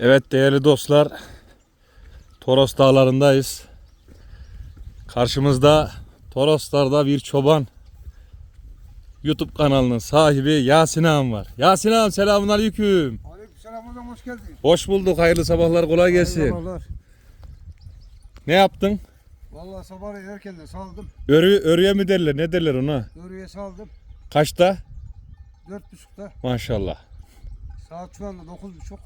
Evet değerli dostlar. Toros dağlarındayız. Karşımızda Toroslar'da bir çoban. YouTube kanalının sahibi Yasin Ağam var. Yasin Ağam selamun aleyküm. Aleykümselam hocam hoş geldin. Hoş bulduk. Hayırlı sabahlar. Kolay gelsin. Sabahlar. Ne yaptın? Vallahi sabah erkenden saldım. Örü, örüye mi derler? Ne derler ona? Örüye saldım. Kaçta? Dört buçukta. Maşallah. Saat şu anda dokuz buçuk.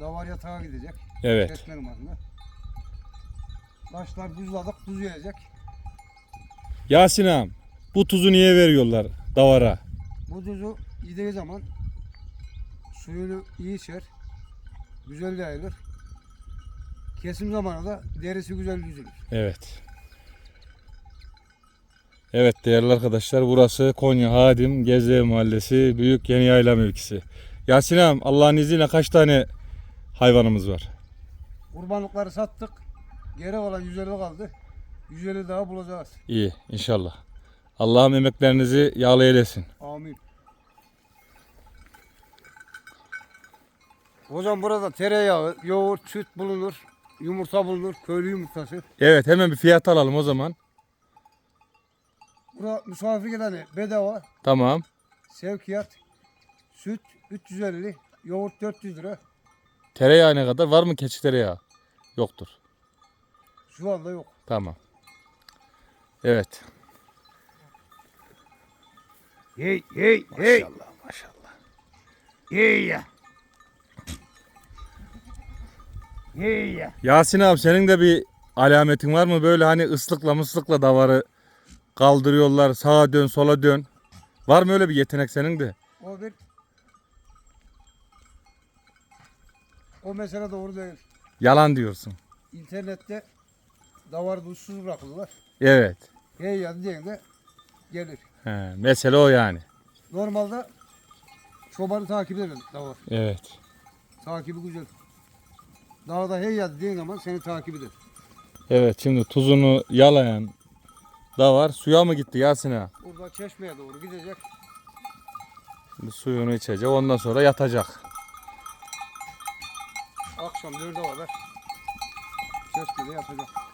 Davar yatağa gidecek. Evet. Kesmenin adına. Taşlar buzladık. Buz yiyecek. Yasin Ağam bu tuzu niye veriyorlar davara? Bu tuzu yediği zaman suyunu iyi içer. Güzel yayılır. Kesim zamanı da derisi güzel düzülür. Evet. Evet değerli arkadaşlar burası Konya Hadim Gezde Mahallesi Büyük Yeni Yayla mevkisi. Yasin ağam Allah'ın izniyle kaç tane hayvanımız var? Kurbanlıkları sattık. Geri kalan 150 kaldı. 150 daha bulacağız. İyi inşallah. Allah'ım emeklerinizi yağlı eylesin. Amin. Hocam burada tereyağı, yoğurt, süt bulunur, yumurta bulunur, köylü yumurtası. Evet hemen bir fiyat alalım o zaman. Burada misafir geleni bedava, Tamam. sevkiyat, süt 350, yoğurt 400 lira. Tereyağı ne kadar? Var mı keçi tereyağı? Yoktur. Şu anda yok. Tamam. Evet. Hey hey hey Maşallah maşallah. hey ya. Hey ya. Yasin abi senin de bir alametin var mı? Böyle hani ıslıkla mıslıkla davarı kaldırıyorlar. Sağa dön sola dön. Var mı öyle bir yetenek senin de? O bir o mesele doğru değil. Yalan diyorsun. İnternette davar duzsuz bırakırlar. Evet. Hey ya diyende gelir. He, mesele o yani. Normalde çobanı takip eder davar. Evet. Takibi güzel. Dağda hey ya dediğin zaman seni takip eder. Evet şimdi tuzunu yalayan da var. Suya mı gitti Yasin ağa? Burada çeşmeye doğru gidecek. Şimdi suyunu içecek. Ondan sonra yatacak. Akşam dörde kadar çeşmede yapacak.